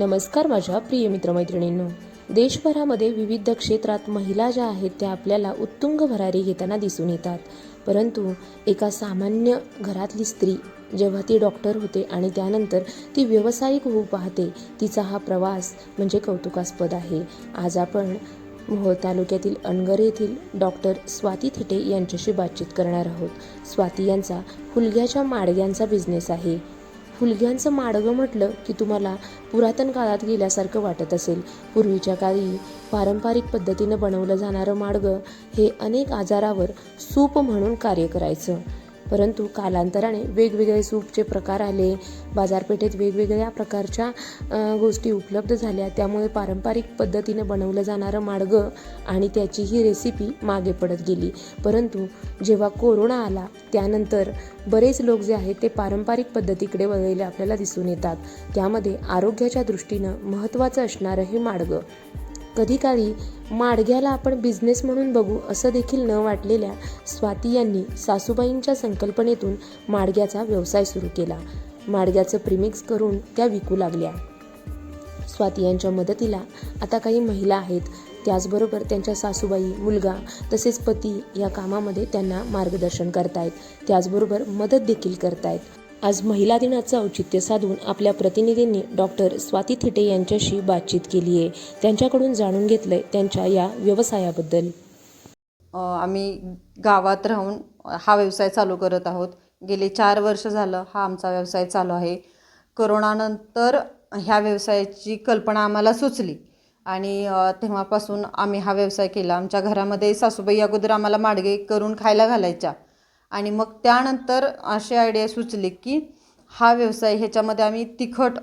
नमस्कार माझ्या प्रिय मित्रमैत्रिणींनो. देशभरामध्ये विविध क्षेत्रात महिला ज्या आहेत त्या आपल्याला उत्तुंग भरारी घेताना दिसून येतात. परंतु एका सामान्य घरातली स्त्री जेव्हा ती डॉक्टर होते आणि त्यानंतर ती व्यावसायिक होऊ पाहते तिचा हा प्रवास म्हणजे कौतुकास्पद आहे. आज आपण मोहोळ तालुक्यातील अणगर येथील डॉक्टर स्वाती थिटे यांच्याशी बातचीत करणार आहोत. स्वाती यांचा हुलग्याच्या माडग्यांचा बिझनेस आहे. हुलग्यांचं माडगं म्हटलं की तुम्हाला पुरातन काळात गेल्यासारखं वाटत असेल. पूर्वीच्या काळी पारंपरिक पद्धतीनं बनवलं जाणारं माडगं हे अनेक आजारावर सूप म्हणून कार्य करायचं. परंतु कालांतराने वेगवेगळे सूपचे प्रकार आले. बाजारपेठेत वेगवेगळ्या प्रकारच्या गोष्टी उपलब्ध झाल्या. त्यामुळे पारंपरिक पद्धतीनं बनवलं जाणारं माडगं आणि त्याची ही रेसिपी मागे पडत गेली. परंतु जेव्हा कोरोना आला त्यानंतर बरेच लोक जे आहेत ते पारंपरिक पद्धतीकडे वळलेले आपल्याला दिसून येतात. त्यामध्ये आरोग्याच्या दृष्टीनं महत्त्वाचं असणारं हे माडगं. कधीकाळी माडग्याला आपण बिझनेस म्हणून बघू असं देखील न वाटलेल्या स्वाती यांनी सासूबाईंच्या संकल्पनेतून माडग्याचा व्यवसाय सुरू केला. माडग्याचं प्रिमिक्स करून त्या विकू लागल्या. स्वाती यांच्या मदतीला आता काही महिला आहेत. त्याचबरोबर त्यांच्या सासूबाई मुलगा तसेच पती या कामामध्ये त्यांना मार्गदर्शन करतायत. त्याचबरोबर मदत देखील करतायत. आज महिला दिनाचं औचित्य साधून आपल्या प्रतिनिधींनी डॉक्टर स्वाती थिटे यांच्याशी बातचीत केली आहे. त्यांच्याकडून जाणून घेतलं आहे त्यांच्या या व्यवसायाबद्दल. आम्ही गावात राहून हा व्यवसाय चालू करत आहोत. गेले चार वर्ष झालं हा आमचा व्यवसाय चालू आहे. करोनानंतर ह्या व्यवसायाची कल्पना आम्हाला सुचली. आणि तेव्हापासून आम्ही हा व्यवसाय केला. आमच्या घरामध्ये सासूबाई अगोदर आम्हाला माडगे करून खायला घालायच्या. आणि मग त्यानंतर अशी आयडिया सुचली की हा व्यवसाय ह्याच्यामध्ये आम्ही तिखट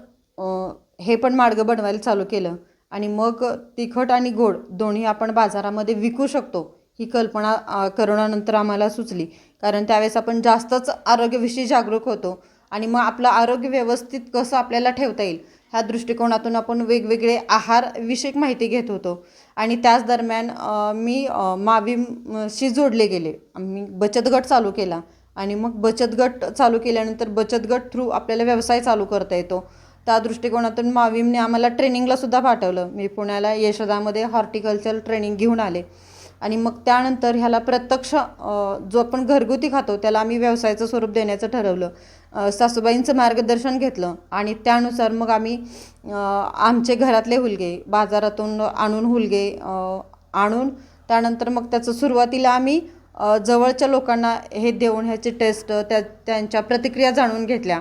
हे पण मार्ग बनवायला चालू केलं. आणि मग तिखट आणि गोड दोन्ही आपण बाजारामध्ये विकू शकतो ही कल्पना करोनानंतर आम्हाला सुचली. कारण त्यावेळेस आपण जास्तच आरोग्याविषयी जागरूक होतो आणि मग आपलं आरोग्य व्यवस्थित कसं आपल्याला ठेवता येईल ह्या दृष्टिकोनातून आपण वेगवेगळे आहारविषयक माहिती घेत होतो. आणि त्याच दरम्यान मी मावीशी मावीमशी जोडले गेले. आम्ही बचत गट चालू केला. आणि मग बचत गट चालू केल्यानंतर बचत गट थ्रू आपल्याला व्यवसाय चालू करता येतो. त्या दृष्टिकोनातून मावीमने आम्हाला ट्रेनिंगला सुद्धा पाठवलं. मी पुण्याला यशोदामध्ये हॉर्टिकल्चर ट्रेनिंग घेऊन आले. आणि मग त्यानंतर ह्याला प्रत्यक्ष जो आपण घरगुती खातो त्याला आम्ही व्यवसायाचं स्वरूप देण्याचं ठरवलं. सासूबाईंचं मार्गदर्शन घेतलं आणि त्यानुसार मग आम्ही आमचे घरातले हुलगे बाजारातून आणून हुलगे आणून त्यानंतर मग त्याचं सुरुवातीला आम्ही जवळच्या लोकांना हे देऊन ह्याची टेस्ट त्या त्यांच्या प्रतिक्रिया जाणून घेतल्या.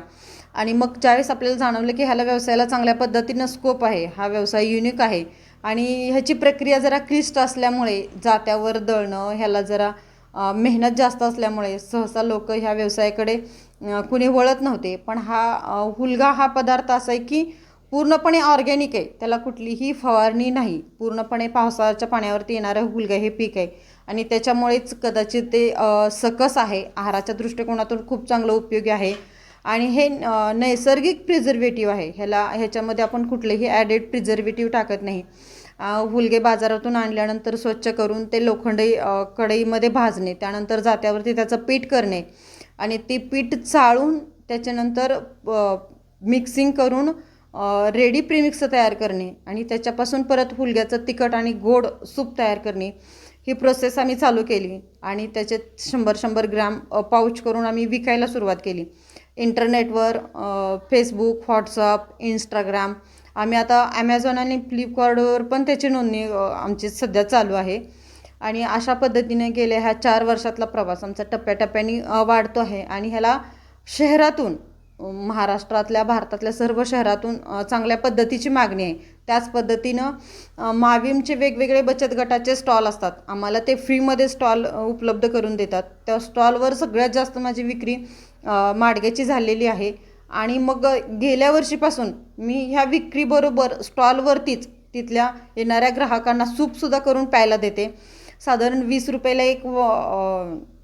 आणि मग ज्यावेळेस आपल्याला जाणवलं की ह्याला व्यवसायाला चांगल्या पद्धतीनं स्कोप आहे हा व्यवसाय युनिक आहे आणि ह्याची प्रक्रिया जरा क्लिष्ट असल्यामुळे जात्यावर दळणं ह्याला जरा मेहनत जास्त असल्यामुळे सहसा लोक ह्या व्यवसायाकडे कुणी वळत नव्हते. पण हा हुलगा हा पदार्थ असा आहे की पूर्णपणे ऑर्गॅनिक आहे. त्याला कुठलीही फवारणी नाही. पूर्णपणे पावसाच्या पाण्यावरती येणारं हुलगा हे पीक आहे. आणि त्याच्यामुळेच कदाचित ते सकस आहे. आहाराच्या दृष्टिकोनातून खूप चांगलं उपयोगी आहे. आणि हे नैसर्गिक प्रिझर्वेटिव्ह आहे. ह्याला ह्याच्यामध्ये आपण कुठलेही ॲडेड प्रिझर्वेटिव्ह टाकत नाही. हुलगे बाजारातून आणल्यानंतर स्वच्छ करून ते लोखंडी कढईमध्ये भाजणे त्यानंतर जात्यावरती त्याचं पीठ करणे आणि ते पीठ चाळून त्याच्यानंतर मिक्सिंग करून रेडी प्रीमिक्स तयार करणे आणि त्याच्यापासून परत हुलग्याचं तिखट आणि गोड सूप तयार करणे. ही प्रोसेस आम्ही चालू केली आणि त्याचे शंभर शंभर ग्रॅम पाऊच करून आम्ही विकायला सुरुवात केली. इंटरनेटवर फेसबुक व्हॉट्सअप इंस्टाग्राम आम्ही आता ॲमेझॉन आणि फ्लिपकार्टवर पण त्याची नोंदणी आमची सध्या चालू आहे. आणि अशा पद्धतीने गेल्या ह्या चार वर्षातला प्रवास आमचा टप्प्याटप्प्याने वाढतो आहे. आणि ह्याला शहरातून महाराष्ट्रातल्या भारतातल्या सर्व शहरातून चांगल्या पद्धतीची मागणी आहे. त्याच पद्धतीनं मावीमचे माविमचे वेगवेगळे बचत गटाचे स्टॉल असतात. आम्हाला ते फ्रीमध्ये स्टॉल उपलब्ध करून देतात. त्या स्टॉलवर सगळ्यात जास्त माझी विक्री माडग्याची झालेली आहे. आणि मग गेल्या वर्षीपासून मी ह्या विक्रीबरोबर स्टॉलवरतीच तिथल्या येणाऱ्या ग्राहकांना सूपसुद्धा करून प्यायला देते. साधारण वीस रुपयाला एक व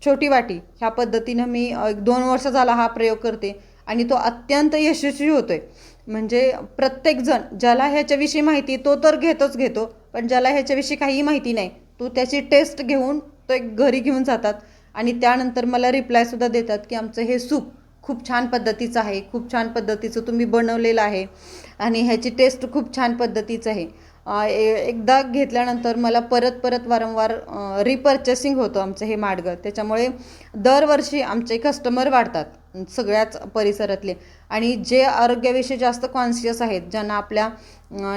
छोटी वाटी. ह्या पद्धतीनं मी एक दोन वर्ष झाला हा प्रयोग करते आणि तो अत्यंत यशस्वी होतो आहे म्हणजे प्रत्येकजण ज्याला ह्याच्याविषयी माहिती तो तर घेतोच घेतो पण ज्याला ह्याच्याविषयी काहीही माहिती नाही तो त्याची टेस्ट घेऊन तो एक घरी घेऊन जातात. आणि त्यानंतर मला रिप्लायसुद्धा देतात की आमचं हे सूप खूप छान पद्धतीचं आहे खूप छान पद्धतीचं तुम्ही बनवलेलं आहे आणि ह्याची टेस्ट खूप छान पद्धतीचं आहे. ए- एकदा घेतल्यानंतर मला परत परत वारंवार रिपर्चेसिंग होतं आमचं हे माडगं. त्याच्यामुळे दरवर्षी आमचे कस्टमर वाढतात सगळ्याच परिसरातले. आणि जे आरोग्याविषयी जास्त कॉन्शियस आहेत ज्यांना आपल्या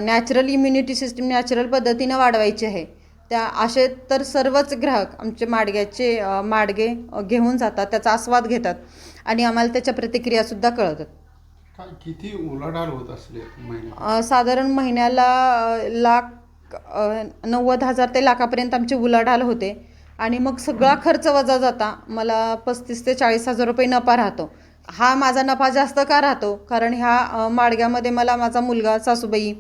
नॅचरल इम्युनिटी सिस्टीम नॅचरल पद्धतीनं वाढवायची आहे त्या असे तर सर्वच ग्राहक आमचे माडग्याचे माडगे घेऊन जातात त्याचा आस्वाद घेतात आणि आम्हाला त्याच्या प्रतिक्रियासुद्धा कळतात. काय किती उलाढाल होत असले अ, साधारण महिन्याला अ, लाख अ, नव्वद हजार ते लाखापर्यंत आमची उलाढाल होते आणि मग सगळा खर्च वजा जाता. मला पस्तीस ते चाळीस हजार रुपये नफा राहतो. हा माझा नफा जास्त का राहतो? कारण ह्या अ, माडग्यामध्ये मला माझा मुलगा सासूबाई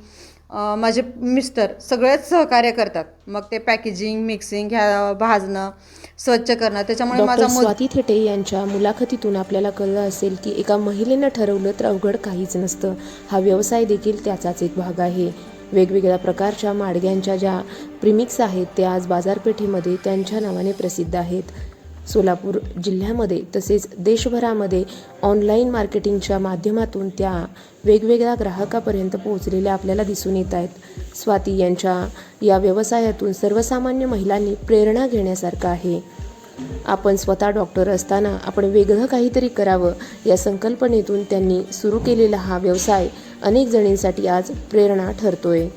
माझे मिस्टर सगळेच सहकार्य करतात. मग ते पॅकेजिंग मिक्सिंग ह्या भाजणं स्वच्छ करणं त्याच्यामुळे माझा स्वाती थेटे यांच्या मुलाखतीतून आपल्याला कळलं असेल की एका महिलेनं ठरवलं तर अवघड काहीच नसतं. हा व्यवसाय देखील त्याचाच एक भाग आहे. वेगवेगळ्या प्रकारच्या माडग्यांच्या ज्या प्रिमिक्स आहेत त्या आज बाजारपेठेमध्ये त्यांच्या नावाने प्रसिद्ध आहेत. सोलापूर जिल्ह्यामध्ये तसेच देशभरामध्ये ऑनलाईन मार्केटिंगच्या माध्यमातून त्या वेगवेगळ्या ग्राहकापर्यंत पोहोचलेल्या आपल्याला दिसून येत आहेत. स्वाती यांच्या या व्यवसायातून सर्वसामान्य महिलांनी प्रेरणा घेण्यासारखं आहे. आपण स्वतः डॉक्टर असताना आपण वेगळं काहीतरी करावं या संकल्पनेतून त्यांनी सुरू केलेला हा व्यवसाय अनेक जणींसाठी आज प्रेरणा ठरतोय.